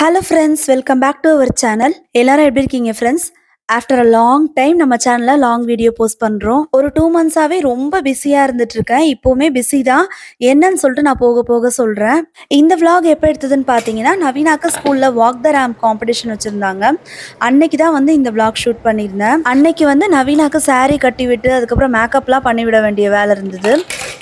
Hello friends welcome back to our channel எல்லாரும் எப்படி இருக்கீங்க friends after a long time நம்ம சேனலில் லாங் வீடியோ போஸ்ட் பண்ணுறோம் ஒரு டூ மந்த்ஸாகவே ரொம்ப பிஸியாக இருந்துட்டுருக்கேன் இப்போவுமே பிஸி தான். என்னன்னு சொல்லிட்டு நான் போக போக சொல்கிறேன் இந்த vlog எப்போ எடுத்ததுன்னு பார்த்தீங்கன்னா நவீனாக்க ஸ்கூலில் வாக் த ரேம் காம்படிஷன் வச்சுருந்தாங்க. அன்னைக்கு தான் வந்து இந்த vlog ஷூட் பண்ணியிருந்தேன். அன்னைக்கு வந்து நவீனாக்கு சாரீ கட்டி விட்டு அதுக்கப்புறம் மேக்கப்லாம் பண்ணிவிட வேண்டிய வேலை இருந்தது.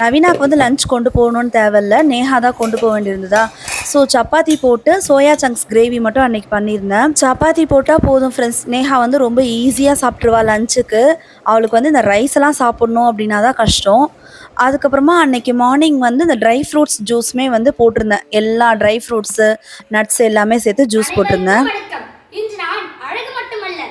நவீனாக்கு வந்து லஞ்ச் கொண்டு போகணும்னு தேவையில்ல. நேஹா தான் கொண்டு போக வேண்டியிருந்ததா? ஸோ சப்பாத்தி போட்டு சோயா சங்க்ஸ் கிரேவி மட்டும் அன்னைக்கு பண்ணியிருந்தேன். சப்பாத்தி போட்டால் போதும் ஃப்ரெண்ட்ஸ் நேஹா வந்து ரொம்ப ஈஸியாக சாப்பிட்ருவா லஞ்சுக்கு அவளுக்கு வந்து இந்த ரைஸ் எல்லாம் சாப்பிட்ணும் அப்படின்னா தான் கஷ்டம். அதுக்கப்புறமா அன்னைக்கு மார்னிங் வந்து இந்த ட்ரை ஃப்ரூட்ஸ் ஜூஸுமே வந்து போட்டிருந்தேன். எல்லா ட்ரை ஃப்ரூட்ஸு நட்ஸ் எல்லாமே சேர்த்து ஜூஸ் போட்டிருந்தேன் வணக்கம் இன்று நான் அழகு மட்டுமல்ல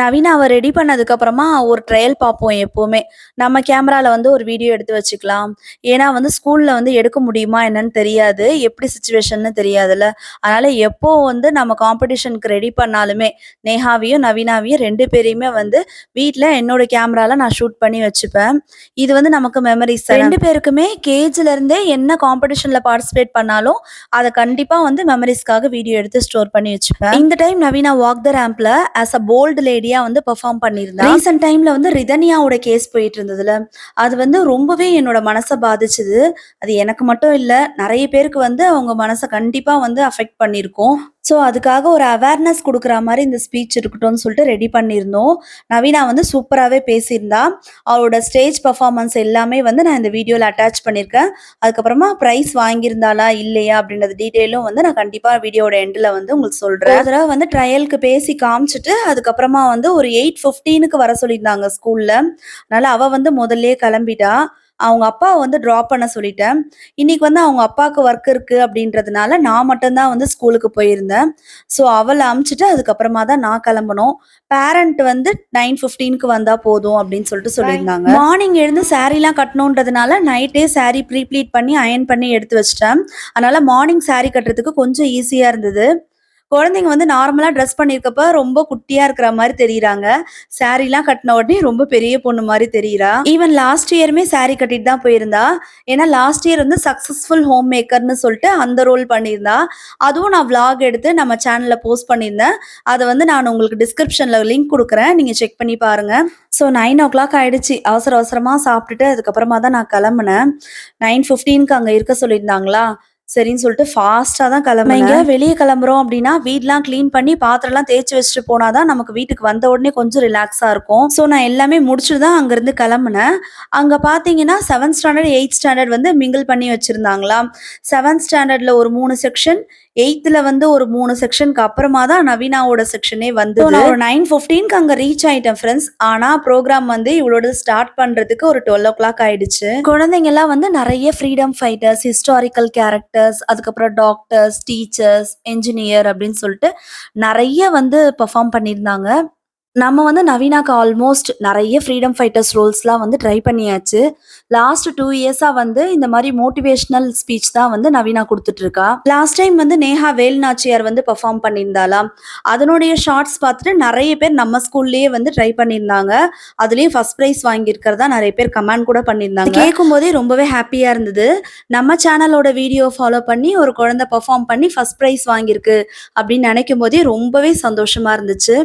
நவீன் அவ ரெடி பண்ணதுக்கப்புறமா ஒரு ட்ரையல் பார்ப்போம் எப்போவுமே. நம்ம கேமராவில் வந்து ஒரு வீடியோ எடுத்து வச்சுக்கலாம். ஏன்னா வந்து ஸ்கூலில் வந்து எடுக்க முடியுமா என்னன்னு தெரியாது. எப்படி சுச்சுவேஷன்னு தெரியாதுல்ல. அதனால எப்போ வந்து நம்ம காம்படிஷனுக்கு ரெடி பண்ணாலுமே நேஹாவையும் நவீனாவையும் ரெண்டு பேரையுமே வந்து வீட்டில் என்னோட கேமரால நான் ஷூட் பண்ணி வச்சுப்பேன். இது வந்து நமக்கு மெமரிஸ் ரெண்டு பேருக்குமே கேஜ்ல இருந்தே என்ன காம்படிஷன்ல பார்ட்டிசிபேட் பண்ணாலும் அதை கண்டிப்பா வந்து மெமரிஸ்க்காக வீடியோ எடுத்து ஸ்டோர் பண்ணி வச்சுப்பேன். இந்த டைம் நவீனா வாக் த ரேம்ப்ல ஆஸ் அ போல்டு லேடியா வந்து பெர்ஃபார்ம் பண்ணியிருந்தா. ரீசெண்ட் டைம்ல வந்து ரிதனியாவோட கேஸ் போயிட்டு இருந்ததுல அது வந்து ரொம்பவே என்னோட மனசை பாதிச்சது. அது எனக்கு மட்டும் இல்ல நிறைய பேருக்கு வந்து அவங்க மனசை கண்டிப்பா வந்து அஃபெக்ட் பண்ணியிருக்கோம். ஸோ அதுக்காக ஒரு அவேர்னஸ் கொடுக்குற மாதிரி இந்த ஸ்பீச் இருக்கட்டும்னு சொல்லிட்டு ரெடி பண்ணியிருந்தோம். நவீனா வந்து சூப்பராகவே பேசியிருந்தா. அவளோட ஸ்டேஜ் பர்ஃபார்மன்ஸ் எல்லாமே வந்து நான் இந்த வீடியோவில் அட்டாச் பண்ணியிருக்கேன். அதுக்கப்புறமா ப்ரைஸ் வாங்கியிருந்தாளா இல்லையா அப்படின்றது டீட்டெயிலும் வந்து நான் கண்டிப்பாக வீடியோட எண்டில் வந்து உங்களுக்கு சொல்கிறேன் அதில் வந்து ட்ரையலுக்கு பேசி காமிச்சிட்டு அதுக்கப்புறமா வந்து ஒரு எயிட் ஃபிஃப்டீனுக்கு வர சொல்லியிருந்தாங்க ஸ்கூலில் அதனால் அவள் வந்து முதல்லே கிளம்பிட்டா. அவங்க அப்பாவை வந்து ட்ராப் பண்ண சொல்லிட்டேன். இன்னைக்கு வந்து அவங்க அப்பாவுக்கு ஒர்க் இருக்கு அப்படின்றதுனால நான் மட்டும்தான் வந்து ஸ்கூலுக்கு போயிருந்தேன். ஸோ அவளை அமுச்சிட்டு அதுக்கப்புறமா தான் நான் கிளம்பணும். பேரண்ட் வந்து நைன் ஃபிஃப்டீனுக்கு வந்தா போதும் அப்படின்னு சொல்லிட்டு சொல்லியிருந்தாங்க. மார்னிங் எழுந்து சாரீலாம் கட்டணுன்றதுனால நைட்டே saree ப்ரீ ப்ளீட் பண்ணி அயன் பண்ணி எடுத்து வச்சிட்டேன். அதனால மார்னிங் saree கட்டுறதுக்கு கொஞ்சம் ஈஸியா இருந்தது. குழந்தைங்க வந்து நார்மலாக ட்ரெஸ் பண்ணியிருக்கப்ப ரொம்ப குட்டியாக இருக்கிற மாதிரி தெரியுறாங்க. சாரீலாம் கட்டின உடனே ரொம்ப பெரிய பொண்ணு மாதிரி தெரியுறா. ஈவன் லாஸ்ட் இயருமே saree கட்டிட்டு தான் போயிருந்தா. ஏன்னா லாஸ்ட் இயர் வந்து சக்ஸஸ்ஃபுல் ஹோம் மேக்கர்னு சொல்லிட்டு அந்த ரோல் பண்ணியிருந்தா. அதுவும் நான் விளாக் எடுத்து நம்ம சேனலில் போஸ்ட் பண்ணியிருந்தேன். அதை வந்து நான் உங்களுக்கு டிஸ்கிரிப்ஷனில் லிங்க் கொடுக்குறேன். நீங்கள் செக் பண்ணி பாருங்க. ஸோ நைன் ஓ கிளாக் ஆகிடுச்சு அவசர அவசரமாக சாப்பிட்டுட்டு அதுக்கப்புறமா தான் நான் கிளம்புனேன். நைன் ஃபிஃப்டீனுக்கு அங்கே இருக்க சொல்லியிருந்தாங்களா? சரின்னு சொல்லிட்டு ஃபாஸ்ட்டாக தான் கிளம்புனேன். வெளியே கிளம்புறோம் அப்படின்னா வீடெலாம் க்ளீன் பண்ணி பாத்திரம்லாம் தேய்ச்சி வச்சுட்டு போனாதான் நமக்கு வீட்டுக்கு வந்த உடனே கொஞ்சம் ரிலாக்ஸாக இருக்கும். ஸோ நான் எல்லாமே முடிச்சுட்டு தான் அங்கேருந்து கிளம்புனேன். அங்கே பார்த்தீங்கன்னா செவன்த் ஸ்டாண்டர்ட் எயித் ஸ்டாண்டர்ட் வந்து மிங்கிள் பண்ணி வச்சுருந்தாங்களாம். செவன்த் ஸ்டாண்டர்டில் ஒரு மூணு செக்ஷன் எயித்தில் வந்து ஒரு மூணு செக்ஷனுக்கு அப்புறமா தான் நவீனாவோட செக்ஷனே வந்து நான் ஒரு நைன் ஃபிஃப்டீனுக்கு அங்கே ரீச் ஆயிட்டேன் ஃப்ரெண்ட்ஸ் ஆனால் ப்ரோக்ராம் வந்து இவளோட ஸ்டார்ட் பண்ணுறதுக்கு ஒரு டுவெல் ஓ கிளாக் ஆயிடுச்சு. குழந்தைங்க எல்லாம் வந்து நிறைய ஃப்ரீடம் ஃபைட்டர்ஸ் ஹிஸ்டாரிக்கல் கேரக்டர்ஸ் அதுக்கப்புறம் டாக்டர்ஸ் டீச்சர்ஸ் என்ஜினியர் அப்படின்னு சொல்லிட்டு நிறைய வந்து பெர்ஃபார்ம் பண்ணியிருந்தாங்க. நம்ம வந்து நவீனாக்கு ஆல்மோஸ்ட் நிறைய ஃப்ரீடம் ஃபைட்டர்ஸ் ரோல்ஸ்லாம் வந்து ட்ரை பண்ணியாச்சு. லாஸ்ட் டூ இயர்ஸாக வந்து இந்த மாதிரி மோட்டிவேஷ்னல் ஸ்பீச் தான் வந்து நவீனா கொடுத்துட்ருக்கா. லாஸ்ட் டைம் வந்து நேஹா வேல்நாச்சியார் வந்து பெர்ஃபார்ம் பண்ணியிருந்தாலாம் அதனுடைய ஷார்ட்ஸ் பார்த்துட்டு நிறைய பேர் நம்ம ஸ்கூல்லேயே வந்து ட்ரை பண்ணியிருந்தாங்க. அதுலேயும் ஃபர்ஸ்ட் ப்ரைஸ் வாங்கியிருக்கிறதா நிறைய பேர் கமெண்ட் கூட பண்ணியிருந்தாங்க. கேட்கும் போதே ரொம்பவே ஹாப்பியாக இருந்தது. நம்ம சேனலோட வீடியோ ஃபாலோ பண்ணி ஒரு குழந்தை பெர்ஃபார்ம் பண்ணி ஃபர்ஸ்ட் ப்ரைஸ் வாங்கியிருக்கு அப்படின்னு நினைக்கும் போதே ரொம்பவே சந்தோஷமாக இருந்துச்சு.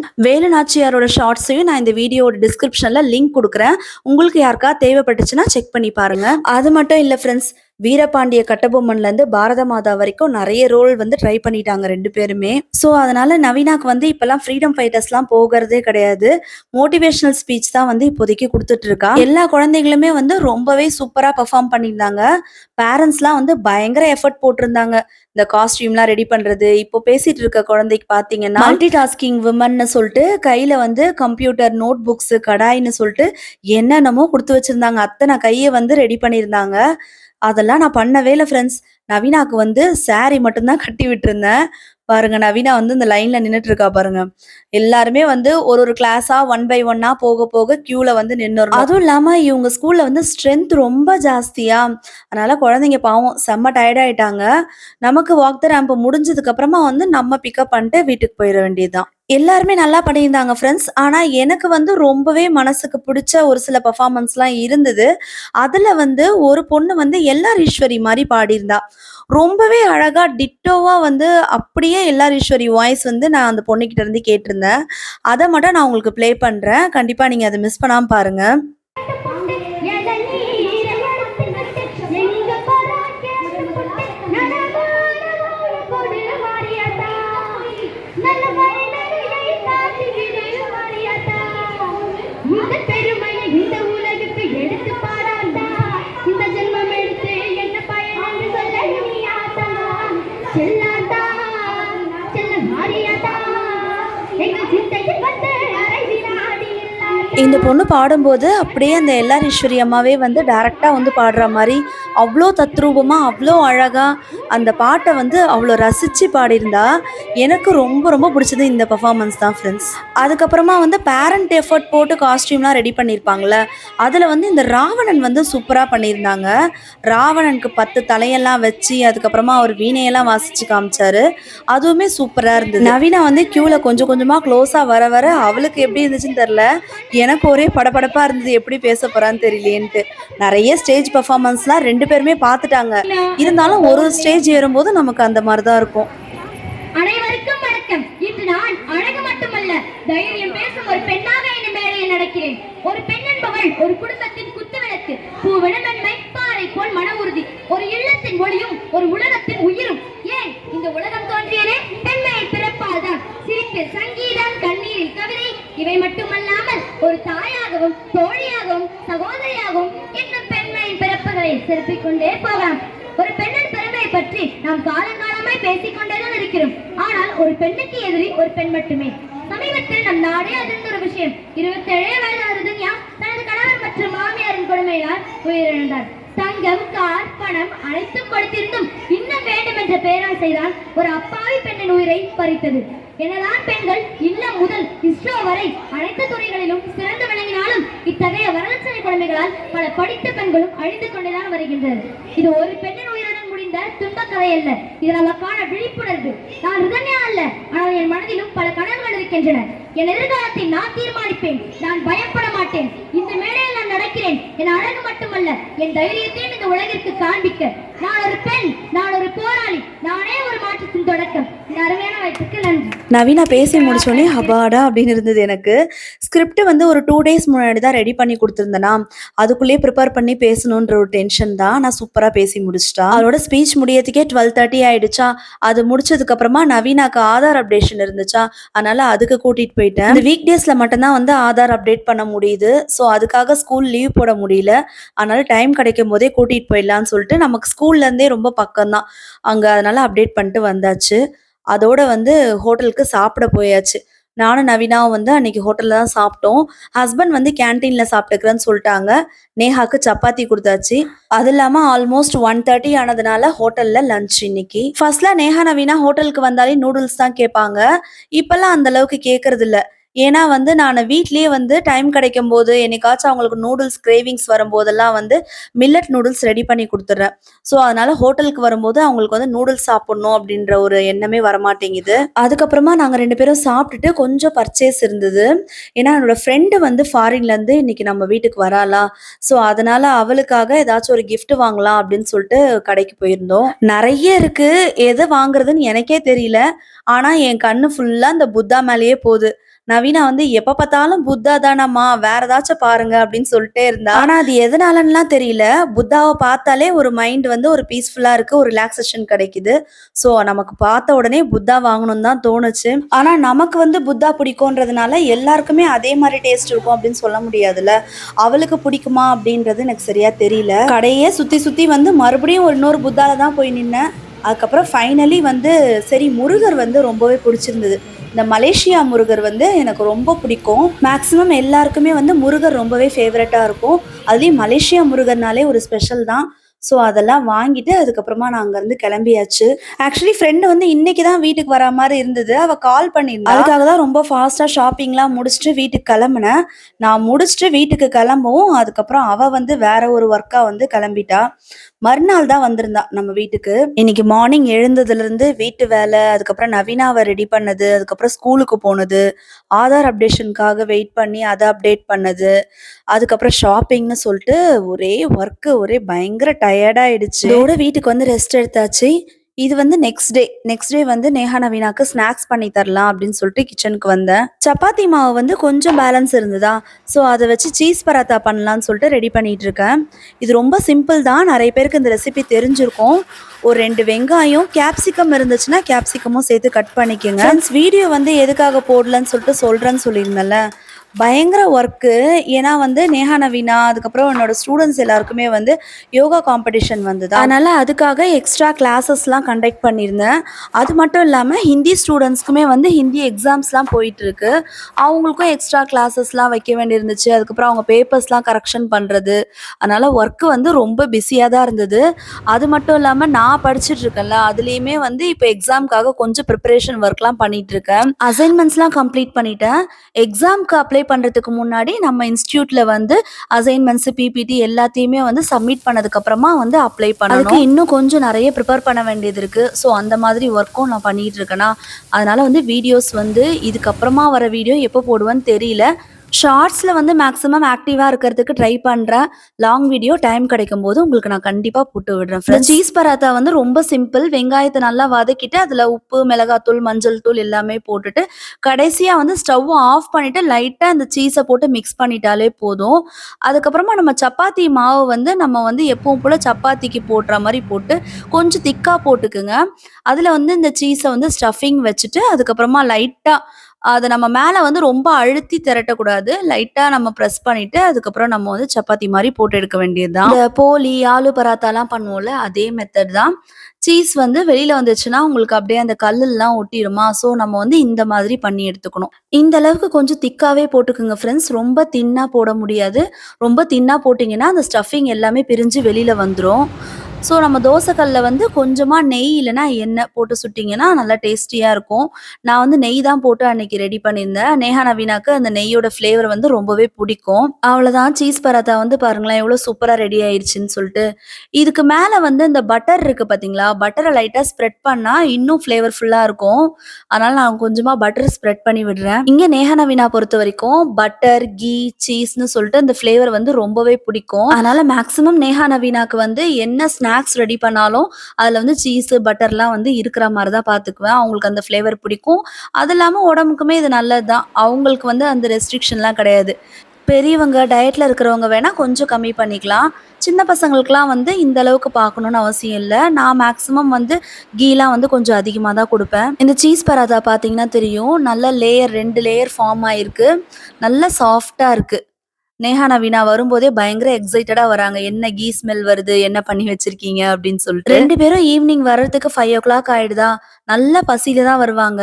வேலுநாச்சியாரோட ஷார்ட்ஸையும் நான் இந்த வீடியோட டிஸ்கிரிப்ஷன்ல லிங்க் கொடுக்குறேன். உங்களுக்கு யாருக்கா தேவைப்பட்டுச்சுன்னா செக் பண்ணி பாருங்க. அது மட்டும் இல்லை ஃப்ரெண்ட்ஸ் வீரபாண்டிய கட்டபொம்மன்லேருந்து பாரத மாதா வரைக்கும் நிறைய ரோல் வந்து ட்ரை பண்ணிட்டாங்க ரெண்டு பேருமே. ஸோ அதனால நவீனாக்கு வந்து இப்போல்லாம் ஃப்ரீடம் ஃபைட்டர்ஸ்லாம் போகிறதே கிடையாது. மோட்டிவேஷனல் ஸ்பீச் தான் வந்து இப்போதைக்கு கொடுத்துட்டு இருக்கா எல்லா குழந்தைகளுமே வந்து ரொம்பவே சூப்பராக பர்ஃபார்ம் பண்ணியிருந்தாங்க. பேரண்ட்ஸ்லாம் வந்து பயங்கர எஃபர்ட் போட்டிருந்தாங்க. இந்த காஸ்டியூம்லாம் ரெடி பண்றது. இப்போ பேசிட்டு இருக்க குழந்தைக்கு பாத்தீங்கன்னா மல்டி டாஸ்கிங் விமன்னு சொல்லிட்டு கையில வந்து கம்ப்யூட்டர் நோட் புக்ஸ் கடாய்னு சொல்லிட்டு என்னென்னமோ கொடுத்து வச்சிருந்தாங்க. அத்தனை கையை வந்து ரெடி பண்ணியிருந்தாங்க. அதெல்லாம் நான் பண்ணவே இல்லை ஃப்ரெண்ட்ஸ் நவீனாக்கு வந்து சாரி மட்டும்தான் கட்டி விட்டுருந்தேன். பாருங்க நவீனா வந்து இந்த லைன்ல நின்றுட்டு இருக்கா பாருங்க. எல்லாருமே வந்து ஒரு ஒரு கிளாஸா ஒன் பை ஒன்னா போக போக கியூல வந்து நின்று அதுவும் இல்லாம இவங்க ஸ்கூல்ல வந்து ஸ்ட்ரென்த் ரொம்ப ஜாஸ்தியா. அதனால குழந்தைங்க பாவம் செம்ம டயர்ட் ஆயிட்டாங்க. நமக்கு வாக் த ரேம்ப் முடிஞ்சதுக்கு அப்புறமா வந்து நம்ம பிக்கப் பண்ணிட்டு வீட்டுக்கு போயிட வேண்டியதுதான். எல்லாருமே நல்லா பண்ணியிருந்தாங்க ஃப்ரெண்ட்ஸ். ஆனால் எனக்கு வந்து ரொம்பவே மனசுக்கு பிடிச்ச ஒரு சில பெர்ஃபார்மன்ஸ்லாம் இருந்தது. அதில் வந்து ஒரு பொண்ணு வந்து எல்லார் ஈஸ்வரி மாதிரி பாடியிருந்தா. ரொம்பவே அழகாக டிட்டோவாக வந்து அப்படியே எல்ஆர் ஈஸ்வரி வாய்ஸ் வந்து நான் அந்த பொண்ணுக்கிட்டேருந்து கேட்டிருந்தேன். அதை மட்டும் நான் உங்களுக்கு ப்ளே பண்ணுறேன் கண்டிப்பாக நீங்கள் அதை மிஸ் பண்ணாமல் பாருங்கள் மாறியாதா எங்கள் சிந்தையில் வந்து அரைவினாடி இந்த பொண்ணு பாடும்போது அப்படியே அந்த எல்லார் ஈஸ்வரி அம்மாவே வந்து டேரெக்டாக வந்து பாடுற மாதிரி அவ்வளோ தத்ரூபமாக அவ்வளோ அழகாக அந்த பாட்டை வந்து அவ்வளோ ரசித்து பாடியிருந்தா. எனக்கு ரொம்ப ரொம்ப பிடிச்சது இந்த பர்ஃபாமன்ஸ் தான் ஃப்ரெண்ட்ஸ். அதுக்கப்புறமா வந்து பேரண்ட் எஃபர்ட் போட்டு காஸ்டியூம்லாம் ரெடி பண்ணியிருப்பாங்கல்ல, அதில் வந்து இந்த ராவணன் வந்து சூப்பராக பண்ணியிருந்தாங்க. ராவணனுக்கு 10 தலையெல்லாம் வச்சு, அதுக்கப்புறமா அவர் வீணையெல்லாம் வாசித்து காமிச்சாரு. அதுவுமே சூப்பராக இருந்தது. நவீனா வந்து க்யூவில் கொஞ்சம் கொஞ்சமாக க்ளோஸாக வர வர அவளுக்கு எப்படி இருந்துச்சுன்னு தெரில எனக்கு ஒரே படபடப்பா இருந்தது. எப்படி பேச போறான்னு தெரியலேன்ட்டு. நிறைய ஸ்டேஜ் பர்ஃபார்மன்ஸ்லாம் ரெண்டு பேருமே பார்த்துட்டாங்க. இருந்தாலும் ஒரு ஸ்டேஜ் ஏறும்போது நமக்கு அந்த மாதிரி தான் இருக்கும். அனைவருக்கும் வணக்கம். இன்று நான் அழகு மட்டுமல்ல தைரியம் பேசும் ஒரு பெண்ணாக இந்த மேடையில் நடக்கிறேன். ஒரு பெண் என்பவள் ஒரு குடும்பத்தின் குத்துவிளக்கு பூவிடமென்மை பாறை போல் மன உறுதி. ஒரு இல்லத்தின் ஒளியும் ஒரு உலகத்தின் உயிரும். ஏன் இந்த உலகம் தோன்றியதே? பெண்மை அதனால்தான் சிரிப்பு சங்கீதம் கண்ணீரில் கவிதை. இவை மட்டுமல்லாமல் ஒரு தாயாகவும் தோழியாகவும் சகோதரியாகவும் இன்னும் பெண்மையின் பிறப்புகளை சிறப்பிக் கொண்டே போகலாம். ஒரு பெண்ணின் பெருமை பற்றி நாம் காலங்காலமாய் பேசிக் கொண்டேதான் இருக்கிறோம். ஆனால் ஒரு பெண்ணுக்கு எதிரி ஒரு பெண் மட்டுமே. சமீபத்தில் நம் நாடே அதிர்ந்த ஒரு விஷயம். இருபத்தேழே வயது ருதன்யா தனது கணவர் மற்றும் மாமியாரின் கொடுமையால் உயிரிழந்தார். தங்கம் கார் பணம் அனைத்தும் கொடுத்திருந்தும் இன்னும் வேண்டும் என்ற பேராசைதான் ஒரு அப்பாவி பெண்ணின் உயிரை பறித்தது. எனதான் பெண்கள் இல்லம் முதல் இஸ்ரோ வரை அனைத்து துறைகளிலும் சிறந்து விளங்கினாலும் இத்தகைய வரலட்சணை குழந்தைகளால் பல படித்த பெண்களும் அழிந்து கொண்டுதான் வருகின்றனர். இது ஒரு பெண்ணின் உயிருடன் முடிந்த துன்பக் கதை அல்ல. இது நமக்கான விழிப்புணர்வு. நான் ருதன்யா அல்ல. ஆனால் என் மனதிலும் பல கனவுகள் இருக்கின்றன. என் எதிர்காலத்தை நான் தீர்மானிப்பேன். நான் பயப்பட மாட்டேன் இந்த மேடையில் நான் நடக்கிறேன் என் அழகு மட்டுமல்ல என் தைரியத்தையும் இந்த உலகிற்கு காண்பிக்க நான் ஒரு பெண் நான் ஒரு போராளி நானே ஒரு மாற்றத்தின் தொடக்கம் இந்த அருமையான நன்றி நவீனா பேசி முடிச்சோடனே ஹபாடா அப்படின்னு இருந்தது எனக்கு. ஸ்கிரிப்ட் வந்து ஒரு டூ டேஸ் முன்னாடி தான் ரெடி பண்ணி கொடுத்துருந்தேனா அதுக்குள்ளேயே ப்ரிப்பேர் பண்ணி பேசணுன்ற ஒரு டென்ஷன் தான். நான் சூப்பரா பேசி முடிச்சிட்டா அவளோட ஸ்பீச் முடியறதுக்கே 12:30 ஆயிடுச்சா. அது முடிச்சதுக்கு அப்புறமா நவீனாக்கு ஆதார் அப்டேஷன் இருந்துச்சா, அதனால அதுக்கு கூட்டிட்டு போயிட்டேன். வீக் டேஸ்ல மட்டும்தான் வந்து ஆதார் அப்டேட் பண்ண முடியும் முடியுது. ஸோ அதுக்காக ஸ்கூல் லீவ் போட முடியல. அதனால டைம் கிடைக்கும் போதே கூட்டிகிட்டு போயிடலான்னு சொல்லிட்டு நமக்கு ஸ்கூல்லேருந்தே ரொம்ப பக்கம் தான். அங்க அதனால அப்டேட் பண்ணிட்டு வந்தாச்சு. அதோட வந்து ஹோட்டலுக்கு சாப்பிட போயாச்சு. நானும் நவீனாவும் வந்து அன்னைக்கு ஹோட்டலில் தான் சாப்பிட்டோம். ஹஸ்பண்ட் வந்து கேன்டீனில் சாப்பிட்டுக்கிறேன்னு சொல்லிட்டாங்க நேஹாக்கு சப்பாத்தி கொடுத்தாச்சு அது இல்லாமல் ஆல்மோஸ்ட் 1:30 ஆனதுனால ஹோட்டலில் லஞ்ச் இன்னைக்கு. ஃபர்ஸ்ட்ல நேஹா, நவீனா ஹோட்டலுக்கு வந்தாலே நூடுல்ஸ் தான் கேட்பாங்க. இப்போல்லாம் அந்த அளவுக்கு கேட்கறதில்ல. ஏன்னா வந்து நான் வீட்லேயே வந்து டைம் கிடைக்கும் போது என்னைக்காச்சும் அவங்களுக்கு நூடுல்ஸ் கிரேவிங்ஸ் வரும்போதெல்லாம் வந்து மில்லட் நூடுல்ஸ் ரெடி பண்ணி கொடுத்துட்றேன் ஸோ அதனால ஹோட்டலுக்கு வரும்போது அவங்களுக்கு வந்து நூடுல்ஸ் சாப்பிடணும் அப்படின்ற ஒரு எண்ணமே வரமாட்டேங்குது. அதுக்கப்புறமா நாங்கள் ரெண்டு பேரும் சாப்பிட்டுட்டு கொஞ்சம் பர்ச்சேஸ் இருந்தது. ஏன்னா என்னோட ஃப்ரெண்டு வந்து ஃபாரின்லேருந்து இன்னைக்கு நம்ம வீட்டுக்கு வராளா, ஸோ அதனால அவளுக்காக ஏதாச்சும் ஒரு கிஃப்ட் வாங்கலாம் அப்படின்னு சொல்லிட்டு கடைக்கு போயிருந்தோம். நிறைய இருக்கு. எதை வாங்குறதுன்னு எனக்கே தெரியல. ஆனால் என் கண்ணு ஃபுல்லாக இந்த புத்தா மேலேயே போகுது நவீனா வந்து எப்ப பார்த்தாலும் புத்தா தானம்மா, வேற ஏதாச்சும் பாருங்க அப்படின்னு சொல்லிட்டே இருந்தா. ஆனா அது எதனாலன்னுலாம் தெரியல. புத்தாவை பார்த்தாலே ஒரு மைண்ட் வந்து ஒரு பீஸ்ஃபுல்லா இருக்கு. ஒரு ரிலாக்ஸேஷன் கிடைக்குது. ஸோ நமக்கு பார்த்த உடனே புத்தா வாங்கணும்னு தான் தோணுச்சு. ஆனா நமக்கு வந்து புத்தா பிடிக்கும்ன்றதுனால எல்லாருக்குமே அதே மாதிரி டேஸ்ட் இருக்கும் அப்படின்னு சொல்ல முடியாதுல்ல. அவளுக்கு பிடிக்குமா அப்படின்றது எனக்கு சரியா தெரியல. கடையே சுத்தி சுத்தி வந்து மறுபடியும் ஒரு இன்னொரு புத்தால தான் போய் நின்னேன். அதுக்கப்புறம் ஃபைனலி வந்து சரி முருகர் வந்து ரொம்பவே பிடிச்சிருந்தது. இந்த மலேசியா முருகர் வந்து எனக்கு ரொம்ப பிடிக்கும். மேக்ஸிமம் எல்லாருக்குமே வந்து முருகர் ரொம்பவே ஃபேவரட்டாக இருக்கும். அதுலேயும் மலேசியா முருகர்னாலே ஒரு ஸ்பெஷல் தான். ஸோ அதெல்லாம் வாங்கிட்டு அதுக்கப்புறமா நான் அங்கேருந்து கிளம்பியாச்சு ஆக்சுவலி ஃப்ரெண்டு வந்து இன்னைக்கு தான் வீட்டுக்கு வர மாதிரி இருந்தது அவள் கால் பண்ணியிருந்தா அதுக்காக தான் ரொம்ப ஃபாஸ்ட்டாக ஷாப்பிங்லாம் முடிச்சுட்டு வீட்டுக்கு கிளம்புனேன் நான் முடிச்சுட்டு வீட்டுக்கு கிளம்பவும் அதுக்கப்புறம் அவள் வந்து வேற ஒரு ஒர்க்காக வந்து கிளம்பிட்டா மறுநாள் தான் வந்திருந்தா நம்ம வீட்டுக்கு. இன்னைக்கு மார்னிங் எழுந்ததுலேருந்து வீட்டு வேலை அதுக்கப்புறம் நவீனாவை ரெடி பண்ணது அதுக்கப்புறம் ஸ்கூலுக்கு போனது ஆதார் அப்டேஷனுக்காக வெயிட் பண்ணி அதை அப்டேட் பண்ணது அதுக்கப்புறம் ஷாப்பிங்னு சொல்லிட்டு ஒரே ஒர்க்கு ஒரே பயங்கர டயர்டாயிடுச்சு இதோட வீட்டுக்கு வந்து ரெஸ்ட் எடுத்தாச்சு. இது வந்து நெக்ஸ்ட் டே நெக்ஸ்ட் டே வந்து நேஹா நவீனாக்கு ஸ்நாக்ஸ் பண்ணி தரலாம் அப்படின்னு சொல்லிட்டு கிச்சனுக்கு வந்தேன். சப்பாத்தி மாவு வந்து கொஞ்சம் பேலன்ஸ் இருந்ததா? ஸோ அதை வச்சு சீஸ் பராத்தா பண்ணலாம்னு சொல்லிட்டு ரெடி பண்ணிட்டு இருக்கேன். இது ரொம்ப சிம்பிள் தான். நிறைய பேருக்கு இந்த ரெசிபி தெரிஞ்சிருக்கும். ஒரு ரெண்டு வெங்காயம் கேப்சிகம் இருந்துச்சுன்னா கேப்சிகமும் சேர்த்து கட் பண்ணிக்கோங்க. வீடியோ வந்து எதுக்காக போடலன்னு சொல்லிட்டு சொல்கிறேன்னு சொல்லியிருந்தேன்ல. பயங்கர ஒர்க்கு ஏன்னா வந்து நேஹா நவீனா அதுக்கப்புறம் என்னோட ஸ்டூடெண்ட்ஸ் எல்லாருக்குமே வந்து யோகா காம்படிஷன் வந்தது. அதனால அதுக்காக எக்ஸ்ட்ரா கிளாஸஸ்லாம் கண்டக்ட் பண்ணியிருந்தேன். அது மட்டும் இல்லாமல் ஹிந்தி ஸ்டூடெண்ட்ஸ்க்குமே வந்து ஹிந்தி எக்ஸாம்ஸ்லாம் போயிட்டுருக்கு. அவங்களுக்கும் எக்ஸ்ட்ரா கிளாஸஸ்லாம் வைக்க வேண்டியிருந்துச்சு. அதுக்கப்புறம் அவங்க பேப்பர்ஸ்லாம் கரெக்ஷன் பண்ணுறது அதனால் ஒர்க்கு வந்து ரொம்ப பிஸியாக தான் இருந்தது. அது மட்டும் இல்லாமல் நான் படிச்சுட்டு இருக்கேன்ல அதுலேயுமே வந்து இப்போ எக்ஸாம்க்காக கொஞ்சம் ப்ரிப்பரேஷன் ஒர்க்லாம் பண்ணிகிட்ருக்கேன் இருக்கேன். அசைன்மெண்ட்ஸ்லாம் கம்ப்ளீட் பண்ணிட்டேன். எக்ஸாம்க்கு அப்ளை அப்ளை பண்ணுறதுக்கு முன்னாடி நம்ம இன்ஸ்டியூட்டில் வந்து அசைன்மெண்ட்ஸ் பிபிடி எல்லாத்தையுமே வந்து சப்மிட் பண்ணதுக்கப்புறமா வந்து அப்ளை பண்ணணும். இன்னும் கொஞ்சம் நிறைய ப்ரிப்பேர் பண்ண வேண்டியது இருக்கு. ஸோ அந்த மாதிரி ஒர்க்கும் நான் பண்ணிட்டு இருக்கேனா. அதனால வந்து வீடியோஸ் வந்து இதுக்கப்புறமா வர வீடியோ எப்போ போடுவேன்னு தெரியல. ஷார்ட்ஸில் வந்து மேக்ஸிமம் ஆக்டிவாக இருக்கிறதுக்கு ட்ரை பண்ணுறேன் லாங் வீடியோ டைம் கிடைக்கும் போது உங்களுக்கு நான் கண்டிப்பாக போட்டு விடுறேன். சீஸ் பராத்தா வந்து ரொம்ப சிம்பிள் வெங்காயத்தை நல்லா வதக்கிட்டு அதில் உப்பு மிளகாத்தூள் மஞ்சள் தூள் எல்லாமே போட்டுட்டு கடைசியாக வந்து ஸ்டவ் ஆஃப் பண்ணிட்டு லைட்டாக அந்த சீஸை போட்டு மிக்ஸ் பண்ணிட்டாலே போதும். அதுக்கப்புறமா நம்ம சப்பாத்தி மாவு வந்து நம்ம வந்து எப்பவும் போல் சப்பாத்திக்கு போடுற மாதிரி போட்டு கொஞ்சம் திக்காக போட்டுக்குங்க. அதில் வந்து இந்த சீஸை வந்து ஸ்டஃபிங் வச்சுட்டு அதுக்கப்புறமா லைட்டாக அதை நம்ம மேலே வந்து ரொம்ப அழுத்தி திரட்டக்கூடாது. லைட்டாக நம்ம ப்ரெஸ் பண்ணிட்டு அதுக்கப்புறம் நம்ம வந்து சப்பாத்தி மாதிரி போட்டு எடுக்க வேண்டியது தான் இந்த போலி ஆலு பராத்தாலாம் பண்ணுவோம்ல அதே மெத்தட் தான். சீஸ் வந்து வெளியில் வந்துச்சுன்னா உங்களுக்கு அப்படியே அந்த கல்லுலாம் ஒட்டிடுமா ஸோ நம்ம வந்து இந்த மாதிரி பண்ணி எடுத்துக்கணும். இந்த அளவுக்கு கொஞ்சம் திக்காகவே போட்டுக்குங்க ஃப்ரெண்ட்ஸ் ரொம்ப தின்னாக போட முடியாது. ரொம்ப தின்னாக போட்டிங்கன்னா அந்த ஸ்டஃபிங் எல்லாமே பிரிஞ்சு வெளியில் வந்துடும் ஸோ நம்ம தோசைக்கல்ல வந்து கொஞ்சமாக நெய் இல்லைன்னா எண்ணெய் போட்டு சுட்டிங்கன்னா நல்லா டேஸ்டியாக இருக்கும். நான் வந்து நெய் தான் போட்டு அன்னைக்கு ரெடி பண்ணியிருந்தேன். நேஹா நவீனாக்கு அந்த நெய்யோட ஃப்ளேவர் வந்து ரொம்பவே பிடிக்கும். அவ்வளோதான் சீஸ் பராத்தா வந்து பாருங்களேன் எவ்வளோ சூப்பராக ரெடி ஆயிடுச்சுன்னு சொல்லிட்டு. இதுக்கு மேலே வந்து இந்த பட்டர் இருக்குது பார்த்தீங்களா பட்டரை லைட்டாக ஸ்ப்ரெட் பண்ணால் இன்னும் ஃப்ளேவர்ஃபுல்லாக இருக்கும். அதனால் நான் கொஞ்சமாக பட்டர் ஸ்ப்ரெட் பண்ணி விடுறேன். இங்கே நேஹா நவீனா பொறுத்த வரைக்கும் பட்டர் கீ சீஸ்னு சொல்லிட்டு அந்த ஃப்ளேவர் வந்து ரொம்பவே பிடிக்கும். அதனால் மேக்ஸிமம் நேஹா நவீனாக்கு வந்து என்ன ஸ்நாக்ஸ் ரெடி பண்ணாலும் அதில் வந்து சீஸு பட்டர்லாம் வந்து இருக்கிற மாதிரி தான் பார்த்துக்குவேன். அவங்களுக்கு அந்த ஃப்ளேவர் பிடிக்கும். அது இல்லாமல் உடம்புக்குமே இது நல்லது தான் அவங்களுக்கு வந்து அந்த ரெஸ்ட்ரிக்ஷன்லாம் கிடையாது. பெரியவங்க டயட்டில் இருக்கிறவங்க வேணால் கொஞ்சம் கம்மி பண்ணிக்கலாம். சின்ன பசங்களுக்குலாம் வந்து இந்த அளவுக்கு பார்க்கணுன்னு அவசியம் இல்லை. நான் மேக்ஸிமம் வந்து கீலாம் வந்து கொஞ்சம் அதிகமாக தான் கொடுப்பேன். இந்த சீஸ் பராத்தா பார்த்தீங்கன்னா தெரியும். நல்ல லேயர் ரெண்டு லேயர் ஃபார்ம் ஆகிருக்கு நல்ல சாஃப்டாக இருக்குது நேஹா நவீனா வரும்போதே பயங்கர எக்ஸைட்டடா வராங்க. என்ன கீ ஸ்மெல் வருது? என்ன பண்ணி வச்சிருக்கீங்க? அப்படின்னு சொல்லிட்டு. ரெண்டு பேரும் ஈவினிங் வர்றதுக்கு ஃபைவ் ஓ கிளாக் ஆயிடுதா? நல்ல பசியில தான் வருவாங்க.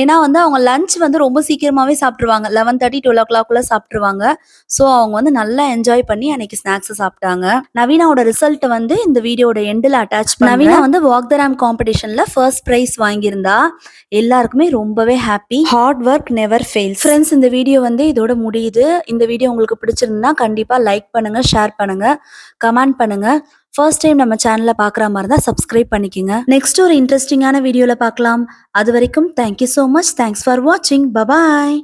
ஏன்னா வந்து அவங்க லஞ்ச் வந்து ரொம்ப சீக்கிரமாவே சாப்பிட்டுருவாங்க. லெவன் தேர்ட்டி டுவெல் ஓ கிளாக்குள்ள சாப்பிட்டுருவாங்க. ஸோ அவங்க வந்து நல்லா என்ஜாய் பண்ணி அன்னைக்கு ஸ்நாக்ஸ் சாப்பிட்டாங்க. நவீனாவோட ரிசல்ட் வந்து இந்த வீடியோட எண்டில் அட்டாச் நவீனா வந்து வாக் வாக்தராம் காம்படிஷன்ல ஃபர்ஸ்ட் ப்ரைஸ் வாங்கியிருந்தா. எல்லாருக்குமே ரொம்பவே happy hard work never fails friends இந்த வீடியோ வந்து இதோட முடியுது. இந்த வீடியோ உங்களுக்கு பிடிச்சிருந்தா கண்டிப்பாக லைக் பண்ணுங்க ஷேர் பண்ணுங்க கமெண்ட் பண்ணுங்க. ஃபர்ஸ்ட் டைம் நம்ம சேனலை பார்க்குற மாதிரி தான் சப்ஸ்கிரைப் பண்ணிக்கோங்க. நெக்ஸ்ட் ஒரு இன்ட்ரெஸ்டிங்கான வீடியோவில் பார்க்கலாம் அது வரைக்கும் thank you so much thanks for வாட்சிங் பபாய்